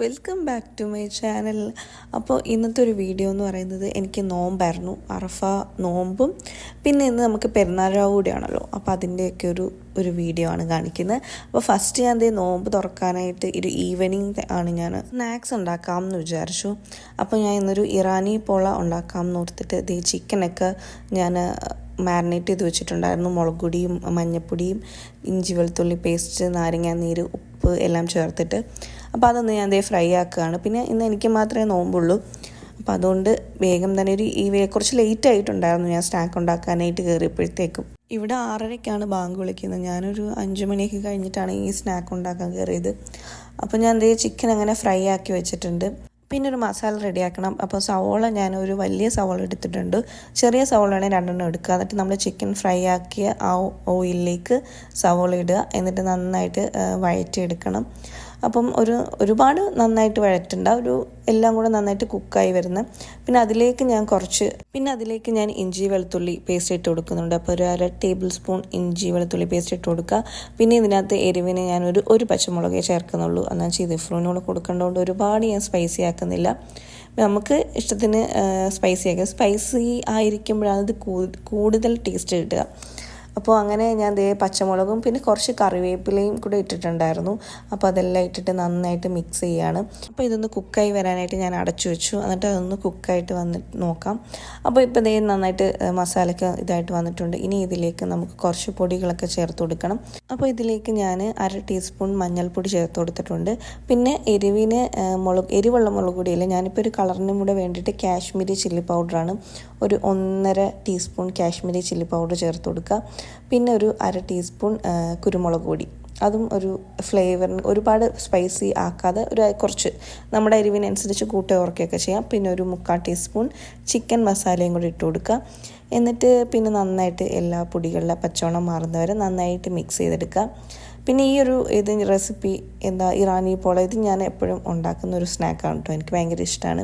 Welcome back to my channel. അപ്പോൾ ഇന്നത്തെ ഒരു വീഡിയോ എന്ന് പറയുന്നത് എനിക്ക് നോമ്പായിരുന്നു. അറഫ നോമ്പും പിന്നെ ഇന്ന് നമുക്ക് പെരുന്നാളാവ് കൂടിയാണല്ലോ അപ്പോൾ അതിന്റെയൊക്കെ ഒരു ഒരു വീഡിയോ ആണ് കാണിക്കുന്നത്. അപ്പോൾ ഫസ്റ്റ് ഞാൻ ദേ നോമ്പ് തുറക്കാനായിട്ട് ഒരു ഈവനിങ് ആണ് ഞാൻ സ്നാക്സ് ഉണ്ടാക്കാം എന്ന് വിചാരിച്ചു. അപ്പോൾ ഞാൻ ഇന്നൊരു ഇറാനി പോള ഉണ്ടാക്കാം എന്ന് ഓർത്തിട്ട് ഇതേ ചിക്കനൊക്കെ ഞാൻ മാരിനേറ്റ് ചെയ്ത് വെച്ചിട്ടുണ്ടായിരുന്നു. മുളക് പൊടിയും മഞ്ഞപ്പൊടിയും ഇഞ്ചി വെളുത്തുള്ളി പേസ്റ്റ് നാരങ്ങ നീര് ഉപ്പ് എല്ലാം ചേർത്തിട്ട്. അപ്പോൾ അതൊന്ന് ഞാൻ അതേ ഫ്രൈ ആക്കുകയാണ്. പിന്നെ ഇന്ന് എനിക്ക് മാത്രമേ നോമ്പുള്ളൂ. അപ്പോൾ അതുകൊണ്ട് വേഗം തന്നെ ഒരു ഈ കുറച്ച് ലേറ്റ് ആയിട്ടുണ്ടായിരുന്നു ഞാൻ സ്നാക്ക് ഉണ്ടാക്കാനായിട്ട് കയറിയപ്പോഴത്തേക്കും ഇവിടെ ആറരയ്ക്കാണ് ബാങ്ക് വിളിക്കുന്നത്. ഞാനൊരു അഞ്ച് മണിയൊക്കെ കഴിഞ്ഞിട്ടാണ് ഈ സ്നാക്ക് ഉണ്ടാക്കാൻ കയറിയത് അപ്പോൾ ഞാൻ എന്തേ ചിക്കൻ അങ്ങനെ ഫ്രൈ ആക്കി വെച്ചിട്ടുണ്ട്. പിന്നെ ഒരു മസാല റെഡിയാക്കണം. അപ്പോൾ സവോള ഞാൻ ഒരു വലിയ സവോള എടുത്തിട്ടുണ്ട്. ചെറിയ സവോളയാണെങ്കിൽ രണ്ടെണ്ണം എടുക്കുക. എന്നിട്ട് നമ്മൾ ചിക്കൻ ഫ്രൈ ആക്കിയ ആ ഓയിലിലേക്ക് സവോള ഇടുക. എന്നിട്ട് നന്നായിട്ട് വഴറ്റി വഴറ്റിയെടുക്കണം. അപ്പം ഒരു ഒരുപാട് നന്നായിട്ട് വഴറ്റണ്ട. ഒരു എല്ലാം കൂടെ നന്നായിട്ട് കുക്കായി വരുന്ന പിന്നെ അതിലേക്ക് ഞാൻ കുറച്ച് പിന്നെ അതിലേക്ക് ഞാൻ ഇഞ്ചി വെളുത്തുള്ളി പേസ്റ്റ് ഇട്ട് കൊടുക്കുന്നുണ്ട്. അപ്പോൾ ഒരു അര ടേബിൾ സ്പൂൺ ഇഞ്ചി വെളുത്തുള്ളി പേസ്റ്റ് ഇട്ട് കൊടുക്കുക. പിന്നെ ഇതിനകത്ത് എരിവിന് ഞാനൊരു ഒരു പച്ചമുളകേ ചേർക്കുന്നുള്ളൂ. എന്നാൽ ചെയ്തിഫ്രൂനോട് കൊടുക്കേണ്ടതുകൊണ്ട് ഒരുപാട് ഞാൻ സ്പൈസി ആക്കുന്നില്ല. നമുക്ക് ഇഷ്ടത്തിന് സ്പൈസി ആക്കുക സ്പൈസി ആയിരിക്കുമ്പോഴാണ് ഇത് കൂടുതൽ ടേസ്റ്റ് കിട്ടുക. അപ്പോൾ അങ്ങനെ ഞാൻ ദേ പച്ചമുളകും പിന്നെ കുറച്ച് കറിവേപ്പിലയും കൂടെ ഇട്ടിട്ടുണ്ടായിരുന്നു. അപ്പോൾ അതെല്ലാം ഇട്ടിട്ട് നന്നായിട്ട് മിക്സ് ചെയ്യാണ്. അപ്പോൾ ഇതൊന്ന് കുക്കായി വരാനായിട്ട് ഞാൻ അടച്ചു വെച്ചു. എന്നിട്ട് അതൊന്ന് കുക്കായിട്ട് വന്നിട്ട് നോക്കാം. അപ്പോൾ ഇപ്പോൾ ദേ നന്നായിട്ട് മസാലയ്ക്ക് ഇതായിട്ട് വന്നിട്ടുണ്ട്. ഇനി ഇതിലേക്ക് നമുക്ക് കുറച്ച് പൊടികളൊക്കെ ചേർത്ത് കൊടുക്കണം. അപ്പോൾ ഇതിലേക്ക് ഞാൻ അര ടീസ്പൂൺ മഞ്ഞൾപ്പൊടി ചേർത്ത് കൊടുത്തിട്ടുണ്ട്. പിന്നെ എരിവിന് മുളക് എരിവുള്ള മുളക് പൊടിയില്ല. ഞാനിപ്പോൾ ഒരു കളറിനും കൂടെ വേണ്ടിയിട്ട് കാശ്മീരി ചില്ലി പൗഡറാണ് ഒരു ഒന്നര ടീസ്പൂൺ കാശ്മീരി ചില്ലി പൗഡർ ചേർത്ത് കൊടുക്കുക. പിന്നെ ഒരു അര ടീസ്പൂൺ കുരുമുളക് പൊടി. അതും ഒരു ഫ്ലേവറിന് ഒരുപാട് സ്പൈസി ആക്കാതെ ഒരു കുറച്ച് നമ്മുടെ എരിവിനനുസരിച്ച് കൂട്ടി ഉറക്കുകയൊക്കെ ചെയ്യാം. പിന്നെ ഒരു മുക്കാൽ ടീസ്പൂൺ ചിക്കൻ മസാലയും കൂടി ഇട്ട് കൊടുക്കുക. എന്നിട്ട് പിന്നെ നന്നായിട്ട് എല്ലാ പൊടികളിലെ പച്ചവണം മാറുന്നവരെ നന്നായിട്ട് മിക്സ് ചെയ്തെടുക്കുക. പിന്നെ ഈ ഒരു ഇത് റെസിപ്പി എന്താ ഇറാനി പോള ഇത് ഞാൻ എപ്പോഴും ഉണ്ടാക്കുന്ന ഒരു സ്നാക്കാണ് കേട്ടോ എനിക്ക് ഭയങ്കര ഇഷ്ടമാണ്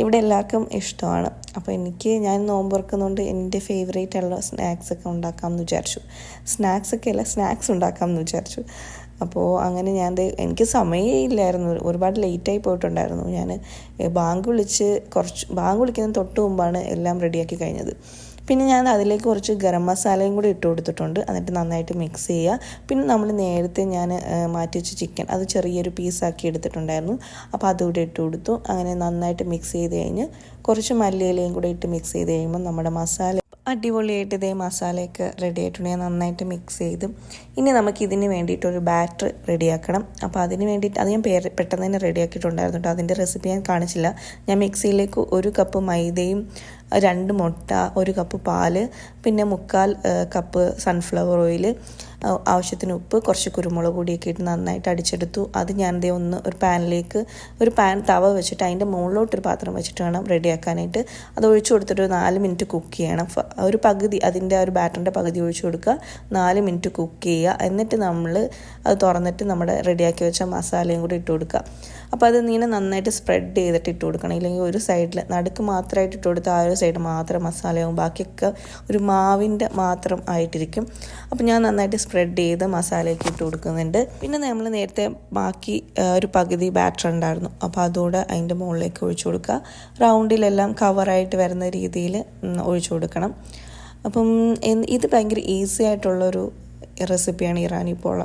ഇവിടെ എല്ലാവർക്കും ഇഷ്ടമാണ്. അപ്പോൾ എനിക്ക് ഞാൻ നോമ്പ് തുറക്കുന്നതുകൊണ്ട് എന്റെ ഫേവറേറ്റ് ഉള്ള സ്നാക്സ് ഒക്കെ ഉണ്ടാക്കാമെന്ന് വിചാരിച്ചു. സ്നാക്സ് ഒക്കെ അല്ല സ്നാക്സ് ഉണ്ടാക്കാമെന്ന് വിചാരിച്ചു. അപ്പോൾ അങ്ങനെ ഞാൻ എനിക്ക് സമയമില്ലായിരുന്നു ഒരുപാട് ലേറ്റായി പോയിട്ടുണ്ടായിരുന്നു. ഞാൻ ബാങ്ക് വിളിച്ച് കുറച്ച് ബാങ്ക് വിളിക്കുന്നതിന് തൊട്ട് മുമ്പാണ് എല്ലാം റെഡിയാക്കി കഴിഞ്ഞത്. പിന്നെ ഞാൻ അതിലേക്ക് കുറച്ച് ഗരം മസാലയും കൂടി ഇട്ട് കൊടുത്തിട്ടുണ്ട്. എന്നിട്ട് നന്നായിട്ട് മിക്സ് ചെയ്യുക. പിന്നെ നമ്മൾ നേരത്തെ ഞാൻ മാറ്റി വെച്ച ചിക്കൻ അത് ചെറിയൊരു പീസാക്കി എടുത്തിട്ടുണ്ടായിരുന്നു. അപ്പോൾ അതുകൂടി ഇട്ട് കൊടുത്തു. അങ്ങനെ നന്നായിട്ട് മിക്സ് ചെയ്ത് കഴിഞ്ഞ് കുറച്ച് മല്ലിയിലയും കൂടി ഇട്ട് മിക്സ് ചെയ്ത് കഴിയുമ്പോൾ നമ്മുടെ മസാല അടിപൊളിയായിട്ട് ഇതേ മസാലയൊക്കെ റെഡി ആയിട്ടുണ്ടെങ്കിൽ നന്നായിട്ട് മിക്സ് ചെയ്ത്. ഇനി നമുക്ക് ഇതിന് വേണ്ടിയിട്ട് ഒരു ബാറ്റർ റെഡിയാക്കണം അപ്പോൾ അതിന് വേണ്ടിയിട്ട് അത് ഞാൻ പേര് പെട്ടെന്ന് തന്നെ റെഡിയാക്കിയിട്ടുണ്ടായിരുന്നു കേട്ടോ. അതിന്റെ റെസിപ്പി ഞാൻ കാണിച്ചില്ല. ഞാൻ മിക്സിയിലേക്ക് ഒരു കപ്പ് മൈദയും രണ്ട് മുട്ട ഒരു കപ്പ് പാൽ പിന്നെ മുക്കാൽ കപ്പ് സൺഫ്ലവർ ഓയിൽ ആവശ്യത്തിന് ഉപ്പ് കുറച്ച് കുരുമുളക് പൊടിയൊക്കെ ഇട്ട് നന്നായിട്ട് അടിച്ചെടുത്തു. അത് ഞാൻ ദേ ഒന്ന് ഒരു പാനിലേക്ക് ഒരു പാൻ തവ വെച്ചിട്ട് അതിന്റെ മുകളിലോട്ടൊരു പാത്രം വെച്ചിട്ട് വേണം റെഡിയാക്കാനായിട്ട്. അത് ഒഴിച്ചു കൊടുത്തിട്ട് ഒരു നാല് മിനിറ്റ് കുക്ക് ചെയ്യണം. ഒരു പകുതി അതിന്റെ ഒരു ബാറ്ററിന്റെ പകുതി ഒഴിച്ചു കൊടുക്കുക. നാല് മിനിറ്റ് കുക്ക് ചെയ്യുക. എന്നിട്ട് നമ്മൾ അത് തുറന്നിട്ട് നമ്മുടെ റെഡിയാക്കി വെച്ച മസാലയും കൂടി ഇട്ട് കൊടുക്കുക. അപ്പോൾ അത് നീന നന്നായിട്ട് സ്പ്രെഡ് ചെയ്തിട്ട് ഇട്ട് കൊടുക്കണം. ഇല്ലെങ്കിൽ ഒരു സൈഡിൽ നടുക്ക് മാത്രമായിട്ട് ഇട്ട് കൊടുത്താൽ ആ ഒരു സൈഡ് മാത്രം മസാലയാവും. ബാക്കിയൊക്കെ ഒരു മാവിന്റെ മാത്രം ആയിട്ടിരിക്കും. അപ്പോൾ ഞാൻ നന്നായിട്ട് സ്പ്രെഡ് ചെയ്ത് മസാലയൊക്കെ ഇട്ട് കൊടുക്കുന്നുണ്ട്. പിന്നെ നമ്മൾ നേരത്തെ ബാക്കി ഒരു പകുതി ബാറ്റർ ഉണ്ടായിരുന്നു. അപ്പോൾ അതുകൂടെ അതിന്റെ മുകളിലേക്ക് ഒഴിച്ചു കൊടുക്കുക. റൗണ്ടിലെല്ലാം കവറായിട്ട് വരുന്ന രീതിയിൽ ഒഴിച്ചു കൊടുക്കണം. അപ്പം ഇത് ഭയങ്കര ഈസി ആയിട്ടുള്ളൊരു റെസിപ്പിയാണ് ഇറാനി പോള.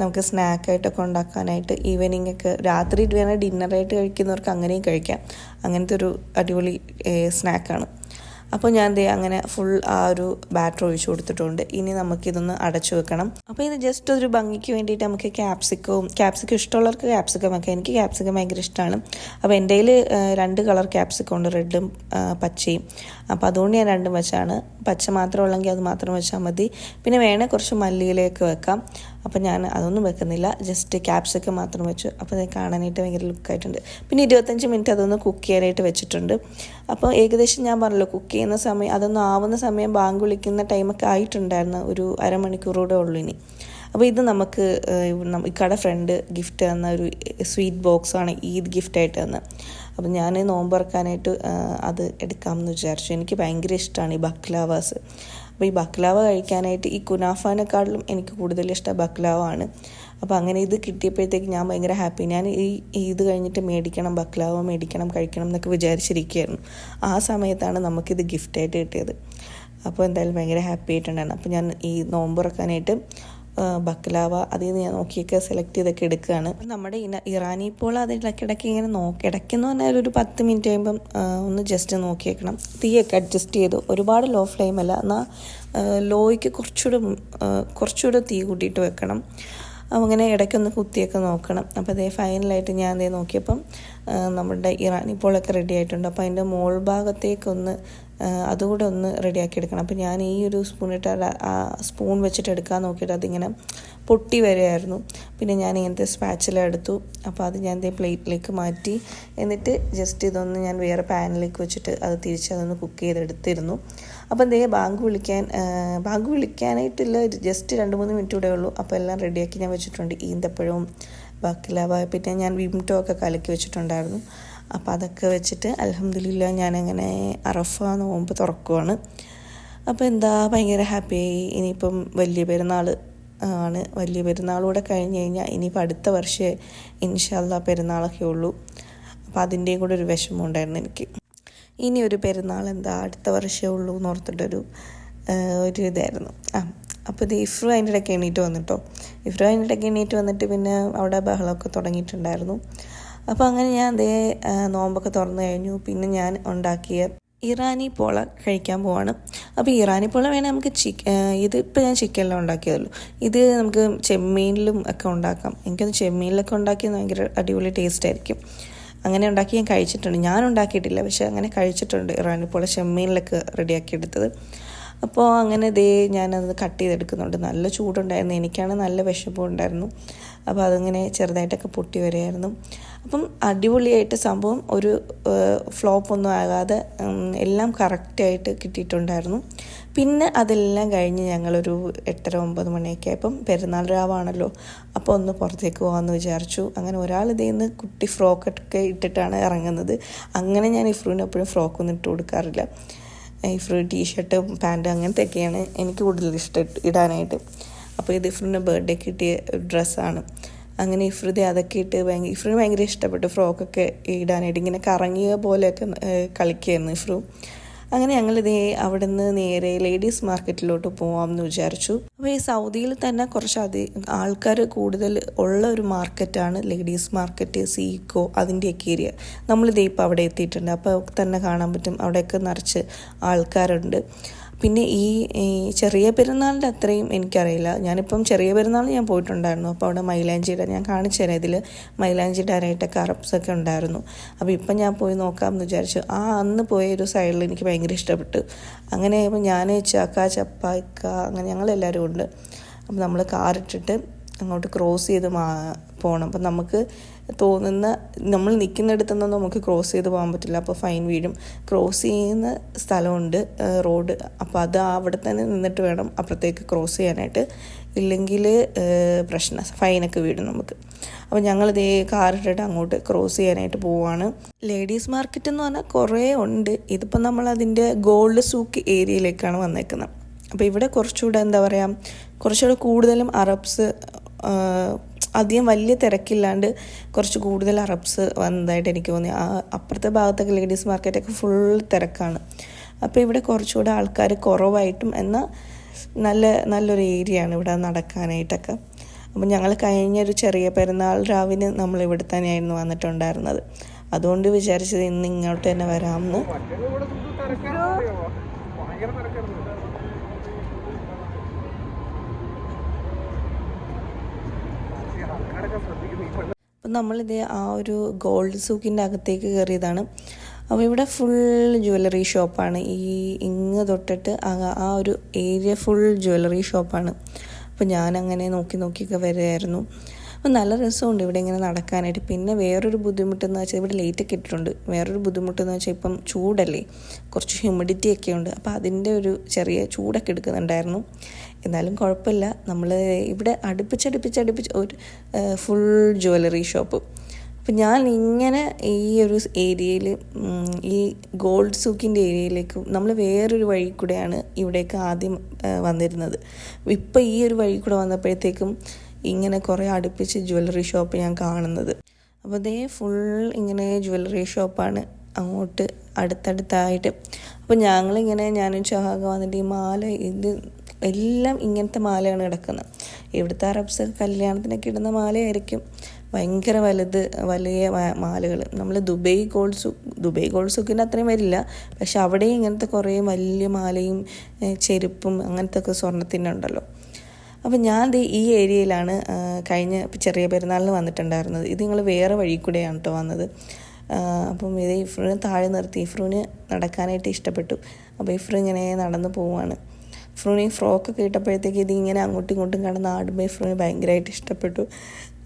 നമുക്ക് സ്നാക്കായിട്ടൊക്കെ ഉണ്ടാക്കാനായിട്ട് ഈവനിങ് ഒക്കെ രാത്രി വേണേൽ ഡിന്നറായിട്ട് കഴിക്കുന്നവർക്ക് അങ്ങനെയും കഴിക്കാം. അങ്ങനത്തെ ഒരു അടിപൊളി സ്നാക്കാണ് അപ്പോൾ ഞാൻ ദേ അങ്ങനെ ഫുൾ ആ ഒരു ബാറ്റർ ഒഴിച്ചു കൊടുത്തിട്ടുണ്ട്. ഇനി നമുക്കിതൊന്ന് അടച്ചു വെക്കണം. അപ്പോൾ ഇത് ജസ്റ്റ് ഒരു ഭംഗിക്ക് വേണ്ടിയിട്ട് നമുക്ക് ക്യാപ്സിക്കവും ക്യാപ്സിക്കം ഇഷ്ടമുള്ളവർക്ക് ക്യാപ്സിക്കം വെക്കാം എനിക്ക് ക്യാപ്സിക്കം ഭയങ്കര ഇഷ്ടമാണ് അപ്പോൾ എന്റെ കയ്യിൽ രണ്ട് കളർ ക്യാപ്സിക്കം ഉണ്ട് റെഡും പച്ചയും. അപ്പോൾ അതുകൊണ്ട് ഞാൻ രണ്ടും വെച്ചാണ്. പച്ച മാത്രം ഉള്ളെങ്കിൽ അത് മാത്രം വെച്ചാൽ മതി. പിന്നെ വേണേൽ കുറച്ച് മല്ലിയിലേക്ക് വെക്കാം. അപ്പോൾ ഞാൻ അതൊന്നും വെക്കുന്നില്ല. ജസ്റ്റ് ക്യാപ്സിക്കം മാത്രം വെച്ചു. അപ്പോൾ അത് കാണാനായിട്ട് ഭയങ്കര ലുക്കായിട്ടുണ്ട് പിന്നെ ഇരുപത്തഞ്ച് മിനിറ്റ് അതൊന്ന് കുക്ക് ചെയ്യാനായിട്ട് വെച്ചിട്ടുണ്ട്. അപ്പോൾ ഏകദേശം ഞാൻ പറഞ്ഞല്ലോ കുക്ക് ചെയ്യുന്ന സമയം അതൊന്നും ആവുന്ന സമയം ബാങ്ക് വിളിക്കുന്ന ടൈമൊക്കെ ആയിട്ടുണ്ടായിരുന്നു ഒരു അരമണിക്കൂറോടെ ഉള്ളൂ ഇനി. അപ്പോൾ ഇത് നമുക്ക് ഇക്കട ഫ്രണ്ട് ഗിഫ്റ്റ് തന്ന ഒരു സ്വീറ്റ് ബോക്സാണ് ഈദ് ഗിഫ്റ്റായിട്ട് തന്നത്. അപ്പം ഞാൻ നോമ്പ് തുറക്കാനായിട്ട് ഏഹ്, അത് എടുക്കാമെന്ന് വിചാരിച്ചു. എനിക്ക് ഭയങ്കര ഇഷ്ടമാണ് ഈ ബക്ലാവാസ്. അപ്പോൾ ഈ ബക്ലാവ കഴിക്കാനായിട്ട് ഈ കുനാഫാനെക്കാളിലും എനിക്ക് കൂടുതൽ ഇഷ്ടം ബക്ലാവ ആണ് അപ്പോൾ അങ്ങനെ ഇത് കിട്ടിയപ്പോഴത്തേക്ക് ഞാൻ ഭയങ്കര ഹാപ്പി. ഞാൻ ഈ ഇത് കഴിഞ്ഞിട്ട് മേടിക്കണം ബക്ലാവ മേടിക്കണം കഴിക്കണം എന്നൊക്കെ വിചാരിച്ചിരിക്കുകയായിരുന്നു. ആ സമയത്താണ് നമുക്കിത് ഗിഫ്റ്റായിട്ട് കിട്ടിയത്. അപ്പോൾ എന്തായാലും ഭയങ്കര ഹാപ്പി ആയിട്ടുണ്ടായിരുന്നു. അപ്പോൾ ഞാൻ ഈ നോമ്പ് തുറക്കാനായിട്ട് ബക്ലാവ അതിൽ നിന്ന് ഞാൻ നോക്കിയൊക്കെ സെലക്ട് ചെയ്തൊക്കെ എടുക്കുകയാണ്. നമ്മുടെ ഇറാനി അത് ഇടയ്ക്ക് ഇങ്ങനെ നോക്കി ഇടയ്ക്കെന്ന് പറഞ്ഞാൽ ഒരു പത്ത് മിനിറ്റ് കഴിയുമ്പം ഒന്ന് ജസ്റ്റ് നോക്കിയേക്കണം. തീയൊക്കെ അഡ്ജസ്റ്റ് ചെയ്തു. ഒരുപാട് ലോ ഫ്ലെയിം അല്ല. എന്നാൽ ലോയ്ക്ക് കുറച്ചുകൂടെ കുറച്ചുകൂടെ തീ കൂട്ടിയിട്ട് വെക്കണം. അങ്ങനെ ഇടയ്ക്കൊന്ന് കുത്തിയൊക്കെ നോക്കണം. അപ്പോൾ അതേ ഫൈനലായിട്ട് ഞാൻ അതേ നോക്കിയപ്പം നമ്മുടെ ഇറാനി പോളൊക്കെ റെഡി ആയിട്ടുണ്ട്. അപ്പോൾ അതിന്റെ മോൾ ഭാഗത്തേക്കൊന്ന് അതുകൂടെ ഒന്ന് റെഡിയാക്കി എടുക്കണം. അപ്പോൾ ഞാൻ ഈ ഒരു സ്പൂൺ ഇട്ട് ആ സ്പൂൺ വെച്ചിട്ട് എടുക്കാൻ നോക്കിയിട്ട് അതിങ്ങനെ പൊട്ടി വരെയായിരുന്നു പിന്നെ ഞാൻ ഇങ്ങനത്തെ സ്പാച്ചില എടുത്തു. അപ്പോൾ അത് ഞാൻ ദേ പ്ലേറ്റിലേക്ക് മാറ്റി. എന്നിട്ട് ജസ്റ്റ് ഇതൊന്ന് ഞാൻ വേറെ പാനിലേക്ക് വെച്ചിട്ട് അത് തിരിച്ച് അതൊന്ന് കുക്ക് ചെയ്തെടുത്തിരുന്നു. അപ്പോൾ ദേ ബാങ്ക് വിളിക്കാൻ ബാങ്ക് വിളിക്കാനായിട്ടില്ല. ജസ്റ്റ് രണ്ട് മൂന്ന് മിനിറ്റ് കൂടെ ഉള്ളൂ. അപ്പോൾ എല്ലാം റെഡിയാക്കി ഞാൻ വെച്ചിട്ടുണ്ട്. ഈന്തപ്പഴവും ബാക്കിലാവ പിന്നെ ഞാൻ വിംറ്റോ ഒക്കെ കലക്കി വെച്ചിട്ടുണ്ടായിരുന്നു. അപ്പോൾ അതൊക്കെ വെച്ചിട്ട് അലഹമില്ല ഞാനങ്ങനെ അറഫ നോമ്പ് തുറക്കുവാണ്. അപ്പോൾ എന്താ ഭയങ്കര ഹാപ്പിയായി ഇനിയിപ്പം വലിയ പെരുന്നാൾ ആണ്. വലിയ പെരുന്നാളൂടെ കഴിഞ്ഞ് കഴിഞ്ഞാൽ ഇനിയിപ്പോൾ അടുത്ത വർഷമേ ഇൻഷാല്ല പെരുന്നാളൊക്കെ ഉള്ളൂ. അപ്പോൾ അതിന്റെയും കൂടെ ഒരു വിഷമം ഉണ്ടായിരുന്നു എനിക്ക്. ഇനി ഒരു പെരുന്നാൾ എന്താ അടുത്ത വർഷമേ ഉള്ളൂ എന്ന് ഓർത്തിട്ടൊരു ഒരു ഇതായിരുന്നു. ആ അപ്പോൾ ഇത് ഇഫ്രു അതിന്റെ ഇടയ്ക്ക് എണീറ്റ് വന്നിട്ടോ ഇഫ്രു അതിന്റെ ഇടയ്ക്ക് എണീറ്റ് വന്നിട്ട് പിന്നെ അവിടെ ബഹളമൊക്കെ തുടങ്ങിയിട്ടുണ്ടായിരുന്നു. അപ്പോൾ അങ്ങനെ ഞാൻ അതേ നോമ്പൊക്കെ തുറന്നു കഴിഞ്ഞു. പിന്നെ ഞാൻ ഉണ്ടാക്കിയ ഇറാനി പോള കഴിക്കാൻ പോവാണ്. അപ്പോൾ ഇറാനി പോള വേണേൽ നമുക്ക് ചിക്ക ഇത് ഇപ്പോൾ ഞാൻ ചിക്കനിലും ഉണ്ടാക്കിയതല്ലോ ഇത് നമുക്ക് ചെമ്മീനിലും ഒക്കെ ഉണ്ടാക്കാം. എനിക്കൊന്ന് ചെമ്മീനിലൊക്കെ ഉണ്ടാക്കിയത് ഭയങ്കര അടിപൊളി ടേസ്റ്റ് ആയിരിക്കും. അങ്ങനെ ഉണ്ടാക്കി ഞാൻ കഴിച്ചിട്ടുണ്ട്. ഞാൻ ഉണ്ടാക്കിയിട്ടില്ല പക്ഷെ അങ്ങനെ കഴിച്ചിട്ടുണ്ട് ഇറാനി പോള ചെമ്മീനിലൊക്കെ റെഡിയാക്കി എടുത്തത്. അപ്പോൾ അങ്ങനെ ദേ ഞാനത് കട്ട് ചെയ്തെടുക്കുന്നുണ്ട്. നല്ല ചൂടുണ്ടായിരുന്നു. എനിക്കാണ് നല്ല വിശപ്പും ഉണ്ടായിരുന്നു അപ്പോൾ അതങ്ങനെ ചെറുതായിട്ടൊക്കെ പൊട്ടി വരികയായിരുന്നു. അപ്പം അടിപൊളിയായിട്ട് സംഭവം ഒരു ഫ്ലോപ്പ് ഒന്നും ആകാതെ എല്ലാം കറക്റ്റായിട്ട് കിട്ടിയിട്ടുണ്ടായിരുന്നു. പിന്നെ അതെല്ലാം കഴിഞ്ഞ് ഞങ്ങളൊരു എട്ടര ഒമ്പത് മണിയൊക്കെ ആയപ്പം പെരുന്നാൾ രാവാണല്ലോ അപ്പോൾ ഒന്ന് പുറത്തേക്ക് പോകാമെന്ന് വിചാരിച്ചു. അങ്ങനെ ഒരാൾ ഇതിൽ നിന്ന് കുട്ടി ഫ്രോക്കൊക്കെ ഇട്ടിട്ടാണ് ഇറങ്ങുന്നത്. അങ്ങനെ ഞാൻ ഇഫ്രൂവിന് എപ്പോഴും ഫ്രോക്കൊന്നും ഇട്ട് കൊടുക്കാറില്ല. ഇഫ്രൂ ടീഷർട്ടും പാന്റ് അങ്ങനത്തെയൊക്കെയാണ് എനിക്ക് കൂടുതൽ ഇഷ്ടം ഇടാനായിട്ട്. അപ്പോൾ ഇത് ഇഫ്രൂവിന്റെ ബർത്ത്ഡേ കിട്ടിയ ഡ്രസ്സാണ് അങ്ങനെ ഇഫ്രുതി അതൊക്കെ ഇട്ട് ഭയങ്കര ഇഫ്രു ഭയങ്കര ഇഷ്ടപ്പെട്ടു. ഫ്രോക്കൊക്കെ ഇടാനായിട്ട് ഇങ്ങനെ കറങ്ങിയ പോലെയൊക്കെ കളിക്കുകയായിരുന്നു ഇഫ്രു. അങ്ങനെ ഞങ്ങളിതേ അവിടെ നിന്ന് നേരെ ലേഡീസ് മാർക്കറ്റിലോട്ട് പോവാം എന്ന് വിചാരിച്ചു. അപ്പോൾ ഈ സൗദിയിൽ തന്നെ കുറച്ച് അധികം ആൾക്കാർ കൂടുതൽ ഉള്ള ഒരു മാർക്കറ്റാണ് ലേഡീസ് മാർക്കറ്റ് സീക്കോ അതിന്റെയൊക്കെ ഏരിയ. നമ്മളിതേ ഇപ്പോൾ അവിടെ എത്തിയിട്ടുണ്ട്. അപ്പോൾ തന്നെ കാണാൻ പറ്റും. അവിടെയൊക്കെ നിറച്ച് ആൾക്കാരുണ്ട്. പിന്നെ ഈ ചെറിയ പെരുന്നാളിന്റെ അത്രയും എനിക്കറിയില്ല. ഞാനിപ്പം ചെറിയ പെരുന്നാൾ ഞാൻ പോയിട്ടുണ്ടായിരുന്നു. അപ്പോൾ അവിടെ മൈലാഞ്ചിയുടെ ഞാൻ കാണിച്ചു തരാം ഇതിൽ മൈലാഞ്ചിയുടെ അരയിട്ട അറബ്സൊക്കെ ഉണ്ടായിരുന്നു. അപ്പോൾ ഇപ്പം ഞാൻ പോയി നോക്കാമെന്ന് വിചാരിച്ചു. ആ അന്ന് പോയ ഒരു സൈഡിൽ എനിക്ക് ഭയങ്കര ഇഷ്ടപ്പെട്ടു. അങ്ങനെ ആയപ്പോൾ ഞാൻ ചക്ക ചപ്പ ഇക്ക അങ്ങനെ ഞങ്ങളെല്ലാവരും ഉണ്ട്. അപ്പോൾ നമ്മൾ കാറിട്ടിട്ട് അങ്ങോട്ട് ക്രോസ് ചെയ്ത് മാ പോകണം അപ്പം നമുക്ക് തോന്നുന്ന നമ്മൾ നിൽക്കുന്നിടത്തുനിന്ന് നമുക്ക് ക്രോസ് ചെയ്ത് പോകാൻ പറ്റില്ല. അപ്പോൾ ഫൈൻ വീഴും. ക്രോസ് ചെയ്യുന്ന സ്ഥലമുണ്ട് റോഡ് അപ്പോൾ അത് അവിടെ തന്നെ നിന്നിട്ട് വേണം അപ്പുറത്തേക്ക് ക്രോസ് ചെയ്യാനായിട്ട്. ഇല്ലെങ്കിൽ പ്രശ്നം ഫൈനൊക്കെ വീടും നമുക്ക്. അപ്പോൾ ഞങ്ങളിതേ കാറിട്ടിട്ട് അങ്ങോട്ട് ക്രോസ് ചെയ്യാനായിട്ട് പോവുകയാണ് ലേഡീസ് മാർക്കറ്റ് എന്ന് പറഞ്ഞാൽ കുറേ ഉണ്ട്. ഇതിപ്പോൾ നമ്മൾ അതിന്റെ ഗോൾഡ് സൂക്ക് ഏരിയയിലേക്കാണ് വന്നേക്കുന്നത്. അപ്പോൾ ഇവിടെ കുറച്ചുകൂടെ എന്താ പറയുക കുറച്ചുകൂടെ കൂടുതലും അറബ്സ് അധികം വലിയ തിരക്കില്ലാണ്ട് കുറച്ച് കൂടുതൽ അറബ്സ് വന്നതായിട്ട് എനിക്ക് തോന്നി. അപ്പുറത്തെ ഭാഗത്തൊക്കെ ലേഡീസ് മാർക്കറ്റൊക്കെ ഫുൾ തിരക്കാണ്. അപ്പോൾ ഇവിടെ കുറച്ചുകൂടെ ആൾക്കാർ കുറവായിട്ടും എന്നാൽ നല്ല നല്ലൊരു ഏരിയ ആണ് ഇവിടെ നടക്കാനായിട്ടൊക്കെ. അപ്പം ഞങ്ങൾ കഴിഞ്ഞൊരു ചെറിയ പെരുന്നാൾ രാവിലെ നമ്മൾ ഇവിടെ തന്നെയായിരുന്നു വന്നിട്ടുണ്ടായിരുന്നത്. അതുകൊണ്ട് വിചാരിച്ചത് ഇന്ന് ഇങ്ങോട്ട് തന്നെ വരാമെന്ന്. ഭയങ്കര തിരക്കായിരുന്നു അപ്പം നമ്മളിത് ആ ഒരു ഗോൾഡ് സൂക്കിന്റെ അകത്തേക്ക് കയറിയതാണ്. അപ്പോൾ ഇവിടെ ഫുൾ ജ്വല്ലറി ഷോപ്പാണ്. ഈ ഇങ്ങ് തൊട്ടിട്ട് ആ- ഒരു ഏരിയ ഫുൾ ജ്വല്ലറി ഷോപ്പാണ്. അപ്പോൾ ഞാനങ്ങനെ നോക്കി നോക്കിയൊക്കെ വരികയായിരുന്നു. അപ്പോൾ നല്ല രസമുണ്ട് ഇവിടെ ഇങ്ങനെ നടക്കാനായിട്ട്. പിന്നെ വേറൊരു ബുദ്ധിമുട്ടെന്ന് വെച്ചാൽ ഇവിടെ ലേറ്റൊക്കെ ഇട്ടിട്ടുണ്ട്. വേറൊരു ബുദ്ധിമുട്ടെന്ന് വെച്ചാൽ ഇപ്പം ചൂടല്ലേ? കുറച്ച് ഹ്യൂമിഡിറ്റി ഒക്കെ ഉണ്ട്. അപ്പോൾ അതിന്റെ ഒരു ചെറിയ ചൂടൊക്കെ എടുക്കുന്നുണ്ടായിരുന്നു. എന്നാലും കുഴപ്പമില്ല. നമ്മൾ ഇവിടെ അടുപ്പിച്ചടുപ്പിച്ചടുപ്പിച്ച് ഒരു ഫുൾ ജ്വല്ലറി ഷോപ്പ് അപ്പം ഞാൻ ഇങ്ങനെ ഈ ഒരു ഏരിയയിൽ ഈ ഗോൾഡ് സൂക്കിന്റെ ഏരിയയിലേക്ക് നമ്മൾ വേറൊരു വഴി കൂടെയാണ് ഇവിടേക്ക് ആദ്യം വന്നിരുന്നത്. ഇപ്പം ഈ ഒരു വഴി കൂടെ വന്നപ്പോഴത്തേക്കും ഇങ്ങനെ കുറേ അടുപ്പിച്ച് ജ്വല്ലറി ഷോപ്പ് ഞാൻ കാണുന്നത്. അപ്പോൾ അതേ ഫുൾ ഇങ്ങനെ ജ്വല്ലറി ഷോപ്പാണ് അങ്ങോട്ട് അടുത്തടുത്തായിട്ട്. അപ്പോൾ ഞങ്ങളിങ്ങനെ ഞാനും ഷഹാഗ വന്നിട്ട് ഈ മാല ഇത് എല്ലാം ഇങ്ങനത്തെ മാലയാണ് കിടക്കുന്നത്. ഇവിടുത്തെ അറബ്സ് കല്യാണത്തിനൊക്കെ ഇടുന്ന മാലയായിരിക്കും. ഭയങ്കര വലുത് വലിയ മാലകൾ നമ്മൾ ദുബൈ ഗോൾഡ് സു ദുബൈ ഗോൾഡ് സൂക്കിന്റെ അത്രയും വരില്ല. പക്ഷെ അവിടെയും ഇങ്ങനത്തെ കുറേ വലിയ മാലയും ചെരുപ്പും അങ്ങനത്തെ ഒക്കെ സ്വർണത്തിന്റെ ഉണ്ടല്ലോ അപ്പം ഞാൻ ദേ ഈ ഏരിയയിലാണ് കഴിഞ്ഞ ചെറിയ പെരുന്നാളിന് വന്നിട്ടുണ്ടായിരുന്നത്. ഇത് നിങ്ങൾ വേറെ വഴി കൂടെയാണ് കേട്ടോ വന്നത്. അപ്പം ഇത് ഇഫ്രൂന് താഴെ നിർത്തി. ഇഫ്രൂന് നടക്കാനായിട്ട് ഇഷ്ടപ്പെട്ടു. അപ്പോൾ ഇഫ്രു ഇങ്ങനെ നടന്നു പോവുകയാണ് ഇഫ്രൂന് ഈ ഫ്രോക്കൊക്കെ ഇട്ടപ്പോഴത്തേക്ക് ഇത് ഇങ്ങനെ അങ്ങോട്ടും ഇങ്ങോട്ടും കടന്ന് ആടുമ്പോൾ ഇഫ്രൂന് ഭയങ്കരമായിട്ട് ഇഷ്ടപ്പെട്ടു.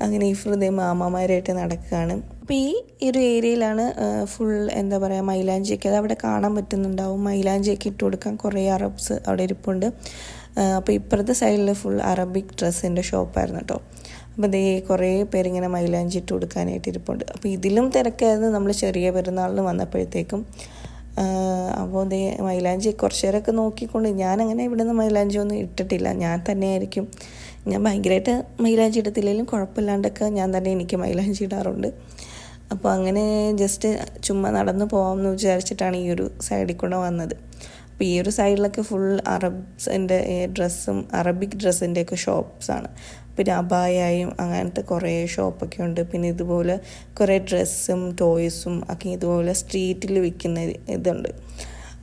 അങ്ങനെ ഇഫ്രു ദേ മാമാമാരായിട്ട് നടക്കുകയാണ് അപ്പോൾ ഈ ഒരു ഏരിയയിലാണ് ഫുൾ എന്താ പറയുക മൈലാഞ്ചിയൊക്കെ. അത് അവിടെ കാണാൻ പറ്റുന്നുണ്ടാവും. മൈലാഞ്ചിയൊക്കെ ഇട്ട് കൊടുക്കാൻ കുറേ അറബ്സ് അവിടെ ഇരിപ്പുണ്ട്. അപ്പോൾ ഇപ്പുറത്തെ സൈഡിൽ ഫുൾ അറബിക് ഡ്രസ്സിന്റെ ഷോപ്പായിരുന്നു കേട്ടോ അപ്പോൾ ദേ കുറേ പേരിങ്ങനെ മൈലാഞ്ചി ഇട്ട് കൊടുക്കാനായിട്ട് ഇരിപ്പുണ്ട്. അപ്പോൾ ഇതിലും തിരക്കായിരുന്നു. നമ്മൾ ചെറിയ പെരുന്നാളിന് വന്നപ്പോഴത്തേക്കും. അപ്പോൾ ദേ മൈലാഞ്ചി കുറച്ച് നേരമൊക്കെ നോക്കിക്കൊണ്ട് ഞാനങ്ങനെ ഇവിടുന്ന് മൈലാഞ്ചി ഒന്നും ഇട്ടിട്ടില്ല. ഞാൻ തന്നെയായിരിക്കും ഞാൻ ഭയങ്കരമായിട്ട് മൈലാഞ്ചി ഇടത്തില്ലെങ്കിലും കുഴപ്പമില്ലാണ്ടൊക്കെ ഞാൻ തന്നെ എനിക്ക് മൈലാഞ്ചി ഇടാറുണ്ട്. അപ്പോൾ അങ്ങനെ ജസ്റ്റ് ചുമ്മാ നടന്നു പോകാമെന്ന് വിചാരിച്ചിട്ടാണ് ഈ ഒരു സൈഡിൽ കൂടെ വന്നത്. അപ്പോൾ ഈ ഒരു സൈഡിലൊക്കെ ഫുൾ അറബ്സിന്റെ ഡ്രസ്സും അറബിക് ഡ്രസ്സിന്റെയൊക്കെ ഷോപ്സാണ് പിന്നെ അബായായും അങ്ങനത്തെ കുറേ ഷോപ്പൊക്കെ ഉണ്ട്. പിന്നെ ഇതുപോലെ കുറേ ഡ്രസ്സും ടോയ്സും ഒക്കെ ഇതുപോലെ സ്ട്രീറ്റിൽ വിൽക്കുന്ന ഇതുണ്ട്.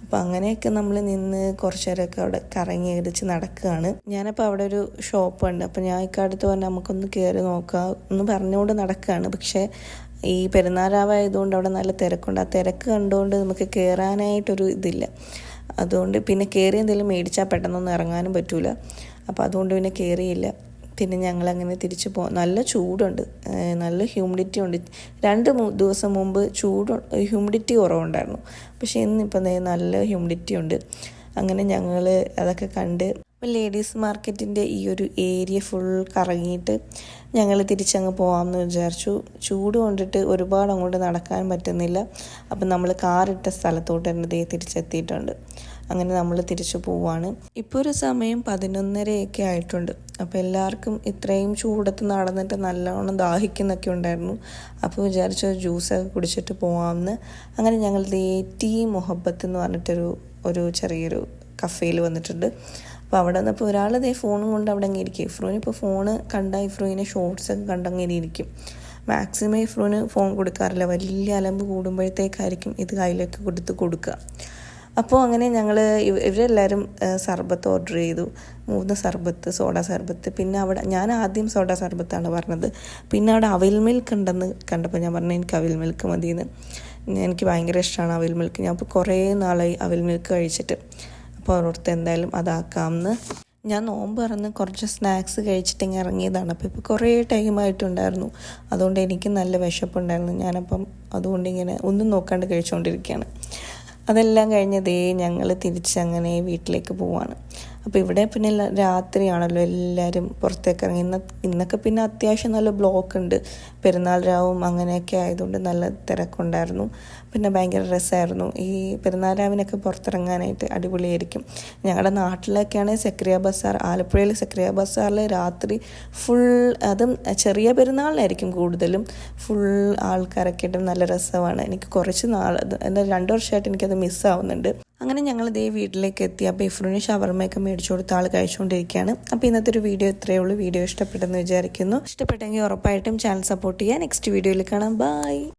അപ്പോൾ അങ്ങനെയൊക്കെ നമ്മൾ നിന്ന് കുറച്ച് നേരമൊക്കെ അവിടെ കറങ്ങി അടിച്ച് നടക്കുകയാണ്. ഞാനപ്പോൾ അവിടെ ഒരു ഷോപ്പ് ഉണ്ട്. അപ്പോൾ ഞാൻ ഇക്കടുത്ത് പറഞ്ഞാൽ നമുക്കൊന്ന് കയറി നോക്കാം. എന്ന് പറഞ്ഞുകൊണ്ട് നടക്കുകയാണ്. പക്ഷേ ഈ പെരുന്നാരാവായതുകൊണ്ട് അവിടെ നല്ല തിരക്കുണ്ട്. ആ തിരക്ക് കണ്ടുകൊണ്ട് നമുക്ക് കയറാനായിട്ടൊരു ഇതില്ല. അതുകൊണ്ട് പിന്നെ കയറി എന്തെങ്കിലും മേടിച്ചാൽ പെട്ടെന്നൊന്നും ഇറങ്ങാനും പറ്റൂല. അപ്പോൾ അതുകൊണ്ട് പിന്നെ കയറിയില്ല പിന്നെ ഞങ്ങൾ അങ്ങനെ തിരിച്ചു പോ നല്ല ചൂടുണ്ട്. നല്ല ഹ്യൂമിഡിറ്റി ഉണ്ട്. രണ്ട് ദിവസം മുമ്പ് ചൂട് ഹ്യൂമിഡിറ്റി കുറവുണ്ടായിരുന്നു. പക്ഷേ ഇന്നിപ്പം ദേ നല്ല ഹ്യൂമിഡിറ്റി ഉണ്ട്. അങ്ങനെ ഞങ്ങൾ അതൊക്കെ കണ്ട് ലേഡീസ് മാർക്കറ്റിന്റെ ഈ ഒരു ഏരിയ ഫുൾ കറങ്ങിയിട്ട് ഞങ്ങൾ തിരിച്ചങ്ങ് പോകാമെന്ന് വിചാരിച്ചു. ചൂട് കൊണ്ടിട്ട് ഒരുപാട് അങ്ങോട്ട് നടക്കാൻ പറ്റുന്നില്ല. അപ്പം നമ്മൾ കാറിട്ട സ്ഥലത്തോട്ട് തന്നെ ദേ തിരിച്ചെത്തിയിട്ടുണ്ട്. അങ്ങനെ നമ്മൾ തിരിച്ചു പോവാണ്. ഇപ്പോൾ ഒരു സമയം പതിനൊന്നരയൊക്കെ ആയിട്ടുണ്ട്. അപ്പോൾ എല്ലാവർക്കും ഇത്രയും ചൂടത്ത് നടന്നിട്ട് നല്ലോണം ദാഹിക്കുന്നൊക്കെ ഉണ്ടായിരുന്നു. അപ്പോൾ വിചാരിച്ചു ജ്യൂസൊക്കെ കുടിച്ചിട്ട് പോവാമെന്ന്. അങ്ങനെ ഞങ്ങൾ ദേ ടീ എന്ന് പറഞ്ഞിട്ടൊരു ഒരു ചെറിയൊരു കഫേയിൽ വന്നിട്ടുണ്ട്. അപ്പോൾ അവിടെ നിന്നപ്പോൾ ഒരാൾ ഇതേ ഫോണും കൊണ്ട് അവിടെ അങ്ങനെ ഇരിക്കും. ഇഫ്രോന് ഇപ്പോൾ ഫോണ് കണ്ട ഇഫ്രോയിനെ ഷോർട്സ് ഒക്കെ കണ്ടങ്ങനെ ഇരിക്കും. മാക്സിമം ഇഫ്രോന് ഫോൺ കൊടുക്കാറില്ല. വലിയ അലമ്പ് കൂടുമ്പോഴത്തേക്കായിരിക്കും ഇത് കയ്യിലേക്ക് കൊടുത്ത് കൊടുക്കുക. അപ്പോൾ അങ്ങനെ ഞങ്ങൾ ഇവരെല്ലാവരും സർബത്ത് ഓർഡർ ചെയ്തു. മൂന്ന് സർബത്ത് സോഡ സർബത്ത്. പിന്നെ അവിടെ ഞാൻ ആദ്യം സോഡ സർബത്താണ് പറഞ്ഞത്. പിന്നെ അവിടെ അവിൽ മിൽക്ക് ഉണ്ടെന്ന് കണ്ടപ്പോൾ ഞാൻ പറഞ്ഞു എനിക്ക് അവിൽ മിൽക്ക് മതിയെന്ന്. എനിക്ക് ഭയങ്കര ഇഷ്ടമാണ് അവിൽ മിൽക്ക് ഞാൻ ഇപ്പോൾ കുറേ നാളായി അവിൽ മിൽക്ക് കഴിച്ചിട്ട്. അപ്പോൾ ഓർത്ത് എന്തായാലും അതാക്കാമെന്ന്. ഞാൻ നോമ്പ് പറഞ്ഞ് കുറച്ച് സ്നാക്സ് കഴിച്ചിട്ട് ഇങ്ങനെ ഇറങ്ങിയതാണ്. അപ്പോൾ ഇപ്പോൾ കുറേ ടൈമായിട്ടുണ്ടായിരുന്നു അതുകൊണ്ട് എനിക്ക് നല്ല വിശപ്പുണ്ടായിരുന്നു. ഞാനപ്പം അതുകൊണ്ട് ഇങ്ങനെ ഒന്നും നോക്കാണ്ട് കഴിച്ചുകൊണ്ടിരിക്കുകയാണ് അതെല്ലാം കഴിഞ്ഞതേ ഞങ്ങൾ തിരിച്ചങ്ങനെ വീട്ടിലേക്ക് പോവാണ്. അപ്പോൾ ഇവിടെ പിന്നെ രാത്രിയാണല്ലോ എല്ലാവരും പുറത്തേക്ക് ഇറങ്ങി. ഇന്ന ഇന്നൊക്കെ പിന്നെ അത്യാവശ്യം നല്ല ബ്ലോക്ക് ഉണ്ട്. പെരുന്നാൾ രാവും അങ്ങനെയൊക്കെ ആയതുകൊണ്ട് നല്ല തിരക്കുണ്ടായിരുന്നു. പിന്നെ ഭയങ്കര രസമായിരുന്നു ഈ പെരുന്നാൾ രാവിനൊക്കെ പുറത്തിറങ്ങാനായിട്ട് അടിപൊളിയായിരിക്കും. ഞങ്ങളുടെ നാട്ടിലൊക്കെയാണ് സെക്രിയ ബസാർ ആലപ്പുഴയിലെ സെക്രിയ ബസാറിൽ രാത്രി ഫുൾ അതും ചെറിയ പെരുന്നാളിനായിരിക്കും കൂടുതലും. ഫുൾ ആൾക്കാരൊക്കെ ആയിട്ട് നല്ല രസമാണ്. എനിക്ക് കുറച്ച് നാൾ രണ്ട് വർഷമായിട്ട് എനിക്കത് മിസ്സാവുന്നുണ്ട് അങ്ങനെ ഞങ്ങൾ ഇതേ വീട്ടിലേക്ക് എത്തി അപ്പോൾ ഇഫ്രൂന് ഷവർമയൊക്കെ മേടിച്ചു കൊടുത്ത ആൾ കഴിച്ചുകൊണ്ടിരിക്കുകയാണ്. അപ്പോൾ ഇന്നത്തെ ഒരു വീഡിയോ ഇത്രയേ ഉള്ളൂ. വീഡിയോ ഇഷ്ടപ്പെട്ടെന്ന് വിചാരിക്കുന്നു. ഇഷ്ടപ്പെട്ടെങ്കിൽ ഉറപ്പായിട്ടും ചാനൽ സപ്പോർട്ട് ചെയ്യുക നെക്സ്റ്റ് വീഡിയോയിൽ കാണാം. ബൈ